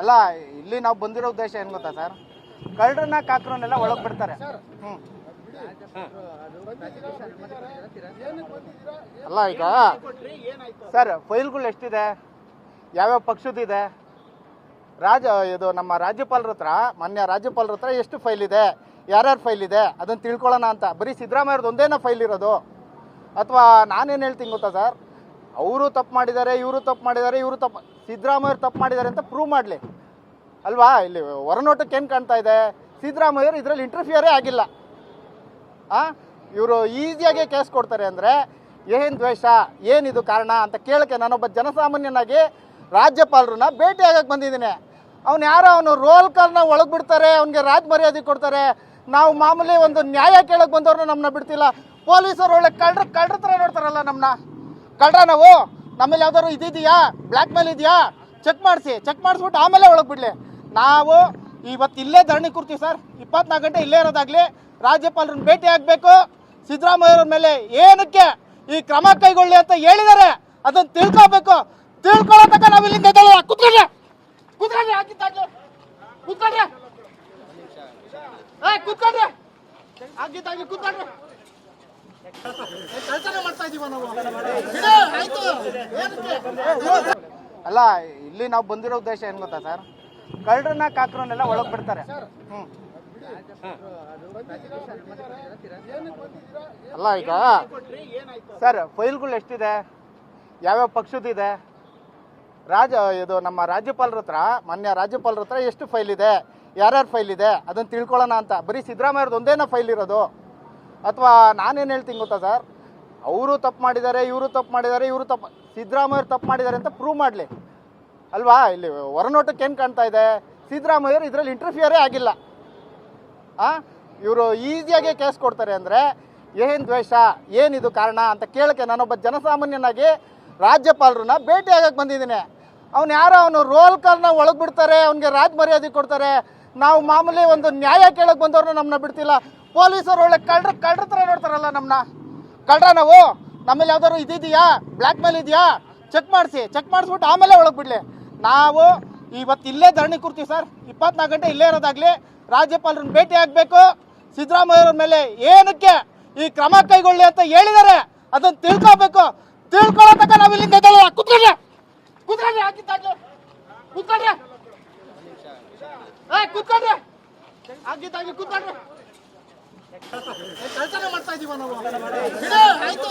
ಅಲ್ಲ, ಇಲ್ಲಿ ನಾವು ಬಂದಿರೋ ಉದ್ದೇಶ ಏನು ಗೊತ್ತಾ ಸರ್? ಕಳ್ಳರನ್ನ ಕಾಕ್ರನ್ನೆಲ್ಲ ಒಳಗೆ ಬಿಡ್ತಾರೆ. ಹ್ಮ್. ಅಲ್ಲ, ಈಗ ಸರ್, ಫೈಲ್ಗಳು ಎಷ್ಟಿದೆ? ಯಾವ್ಯಾವ ಪಕ್ಷದಿದೆ ರಾಜ, ಇದು ನಮ್ಮ ರಾಜ್ಯಪಾಲರ ಹತ್ರ, ಮಾನ್ಯ ರಾಜ್ಯಪಾಲರ ಹತ್ರ ಎಷ್ಟು ಫೈಲ್ ಇದೆ? ಯಾರ್ಯಾರು ಫೈಲ್ ಇದೆ? ಅದನ್ನು ತಿಳ್ಕೊಳ್ಳೋಣ ಅಂತ. ಬರೀ ಸಿದ್ದರಾಮಯ್ಯವ್ರದ್ದು ಒಂದೇನ ಫೈಲ್ ಇರೋದು. ಅಥವಾ ನಾನೇನು ಹೇಳ್ತೀನಿ ಗೊತ್ತಾ ಸರ್? ಅವರು ತಪ್ಪು ಮಾಡಿದ್ದಾರೆ, ಇವರು ತಪ್ಪು ಮಾಡಿದ್ದಾರೆ, ಇವರು ತಪ್ಪು ಸಿದ್ದರಾಮಯ್ಯವ್ರು ತಪ್ಪು ಮಾಡಿದ್ದಾರೆ ಅಂತ ಪ್ರೂವ್ ಮಾಡಲಿ. ಅಲ್ವಾ? ಇಲ್ಲಿ ಹೊರನೋಟಕ್ಕೆ ಏನು ಕಾಣ್ತಾ ಇದೆ? ಸಿದ್ದರಾಮಯ್ಯರು ಇದರಲ್ಲಿ ಇಂಟರ್ಫಿಯರೇ ಆಗಿಲ್ಲ. ಆ? ಇವರು ಈಸಿಯಾಗಿ ಕೇಸ್ ಕೊಡ್ತಾರೆ ಅಂದರೆ ಏನು ದ್ವೇಷ ಏನಿದು ಕಾರಣ ಅಂತ ಕೇಳಕ್ಕೆ ನಾನೊಬ್ಬ ಜನಸಾಮಾನ್ಯನಾಗಿ ರಾಜ್ಯಪಾಲರನ್ನ ಭೇಟಿ ಆಗಕ್ಕೆ ಬಂದಿದ್ದೀನಿ. ಅವ್ನು ಯಾರೋ ಅವನು ರೋಲ್ ಕಾಲ್ನ ಒಳಗೆ ಬಿಡ್ತಾರೆ, ಅವ್ನಿಗೆ ರಾಜ ಮರ್ಯಾದೆ ಕೊಡ್ತಾರೆ. ನಾವು ಮಾಮೂಲಿ ಒಂದು ನ್ಯಾಯ ಕೇಳಕ್ಕೆ ಬಂದವ್ರನ್ನ ನಮ್ಮನ್ನ ಬಿಡ್ತಿಲ್ಲ. ಪೊಲೀಸರು ಒಳ್ಳೆ ಕಳ್ರ ಕಳ್ರ ಥರ ನೋಡ್ತಾರಲ್ಲ ನಮ್ಮನ್ನ ಕಳ್ರ ನಾವು ನಮ್ಮಲ್ಲಿ ಯಾವ್ದಾದ್ರು ಇದಿದೆಯಾ? ಬ್ಲ್ಯಾಕ್ ಮೇಲ್ ಇದೆಯಾ? ಚೆಕ್ ಮಾಡಿಸಿ ಚೆಕ್ ಮಾಡಿಸ್ಬಿಟ್ಟು ಆಮೇಲೆ ಒಳಗೆ ಬಿಡಲಿ. ನಾವು ಇವತ್ತು ಇಲ್ಲೇ ಧರಣಿ ಕೂರ್ತೀವಿ ಸರ್. ಇಪ್ಪತ್ನಾಲ್ಕು ಗಂಟೆ ಇಲ್ಲೇ ಇರೋದಾಗ್ಲಿ ರಾಜ್ಯಪಾಲರನ್ನ ಭೇಟಿ ಆಗಬೇಕು. ಸಿದ್ದರಾಮಯ್ಯವ್ರ ಮೇಲೆ ಏನಕ್ಕೆ ಈ ಕ್ರಮ ಕೈಗೊಳ್ಳಿ ಅಂತ ಹೇಳಿದ್ದಾರೆ. ಅದನ್ನು ತಿಳ್ಕೊಬೇಕು. ತಿಳ್ಕೊಳ್ಳೋ ತನಕ ನಾವು ಇಲ್ಲಿಂದ ಎದ್ದೇಳಲ್ಲ. ಕೂತ್ಕೊಳ್ರಿ ಕೂತ್ಕೊಳ್ರಿ ಆಗಿದ್ದಾಗ್ಲಿ ಆಗಿದ್ದಾಗ್ಲಿ ಕೂತ್ಕೊಳ್ರಿ ಅಲ್ಲ, ಇಲ್ಲಿ ನಾವು ಬಂದಿರೋ ಉದ್ದೇಶ ಏನು ಗೊತ್ತಾ ಸರ್? ಕಳ್ಳರನ್ನ ಕಾಕ್ರನ್ನೆಲ್ಲ ಒಳಗೆ ಬಿಡ್ತಾರೆ. ಹ್ಮ್. ಅಲ್ಲ, ಈಗ ಸರ್, ಫೈಲ್ಗಳು ಎಷ್ಟಿದೆ? ಯಾವ್ಯಾವ ಪಕ್ಷದಿದೆ ರಾಜ, ಇದು ನಮ್ಮ ರಾಜ್ಯಪಾಲರ ಹತ್ರ, ಮಾನ್ಯ ರಾಜ್ಯಪಾಲರ ಹತ್ರ ಎಷ್ಟು ಫೈಲ್ ಇದೆ? ಯಾರ್ಯಾರ ಫೈಲ್ ಇದೆ? ಅದನ್ನು ತಿಳ್ಕೊಳ್ಳೋಣ ಅಂತ. ಬರೀ ಸಿದ್ದರಾಮಯ್ಯವ್ರದ್ದು ಒಂದೇನ ಫೈಲ್ ಇರೋದು? ಅಥವಾ ನಾನೇನು ಹೇಳ್ತೀನಿ ಗೊತ್ತಾ ಸರ್? ಅವರು ತಪ್ಪು ಮಾಡಿದ್ದಾರೆ, ಇವರು ತಪ್ಪು ಮಾಡಿದ್ದಾರೆ, ಇವರು ತಪ್ಪು ಸಿದ್ದರಾಮಯ್ಯವ್ರು ತಪ್ಪು ಮಾಡಿದ್ದಾರೆ ಅಂತ ಪ್ರೂವ್ ಮಾಡಲಿ. ಅಲ್ವಾ? ಇಲ್ಲಿ ಹೊರನೋಟಕ್ಕೆ ಏನು ಕಾಣ್ತಾ ಇದೆ? ಸಿದ್ದರಾಮಯ್ಯರು ಇದರಲ್ಲಿ ಇಂಟರ್ಫಿಯರೇ ಆಗಿಲ್ಲ. ಆ? ಇವರು ಈಸಿಯಾಗಿ ಕೇಸ್ ಕೊಡ್ತಾರೆ ಅಂದರೆ, ಏನು ದ್ವೇಷ, ಏನಿದು ಕಾರಣ ಅಂತ ಕೇಳಕ್ಕೆ ನಾನೊಬ್ಬ ಜನಸಾಮಾನ್ಯನಾಗಿ ರಾಜ್ಯಪಾಲರನ್ನ ಭೇಟಿ ಆಗಕ್ಕೆ ಬಂದಿದ್ದೀನಿ. ಅವ್ನು ಯಾರೋ ಅವನು ರೋಲ್ ಕಾಲ್ನ ಒಳಗೆ ಬಿಡ್ತಾರೆ, ಅವನಿಗೆ ರಾಜ ಮರ್ಯಾದೆ ಕೊಡ್ತಾರೆ. ನಾವು ಮಾಮೂಲಿ ಒಂದು ನ್ಯಾಯ ಕೇಳಕ್ಕೆ ಬಂದವ್ರನ್ನ ನಮ್ಮನ್ನ ಬಿಡ್ತಿಲ್ಲ. ಪೊಲೀಸರು ಒಳ್ಳೆ ಕಳ್ರ ಕಳ್ರ ಥರ ನೋಡ್ತಾರಲ್ಲ ನಮ್ಮನ್ನ ಕಳ್ರ ನಾವು. ನಮ್ಮಲ್ಲಿ ಯಾವ್ದಾದ್ರು ಇದಿದೆಯಾ ಬ್ಲ್ಯಾಕ್ ಮೇಲ್ ಇದೆಯಾ? ಚೆಕ್ ಮಾಡಿಸಿ. ಚೆಕ್ ಮಾಡಿಸ್ಬಿಟ್ಟು ಆಮೇಲೆ ಒಳಗೆ ಬಿಡಲಿ. ನಾವು ಇವತ್ತು ಇಲ್ಲೇ ಧರಣಿ ಕೂರ್ತೀವಿ ಸರ್. ಇಪ್ಪತ್ನಾಲ್ಕು ಗಂಟೆ ಇಲ್ಲೇ ಇರೋದಾಗ್ಲಿ ರಾಜ್ಯಪಾಲರನ್ನ ಭೇಟಿ ಆಗಬೇಕು. ಸಿದ್ದರಾಮಯ್ಯವ್ರ ಮೇಲೆ ಏನಕ್ಕೆ ಈ ಕ್ರಮ ಕೈಗೊಳ್ಳಿ ಅಂತ ಹೇಳಿದ್ದಾರೆ. ಅದನ್ನು ತಿಳ್ಕೊಬೇಕು. ತಿಳ್ಕೊಳ್ಳೋ ನಾವು ಇಲ್ಲಿಂದ ಕುತ್ಕೊಂಡ್ರೆ. ಕೂತ್ಕೊಳ್ರಿ ಆಗಿದ್ದಾಗ್ಲಿ ಕೂತ್ಕೊಳ್ರಿ ಕೆಲಸನೇ ಮಾಡ್ತಾ ಇದೀವ ನಾವು. ಆಯ್ತು.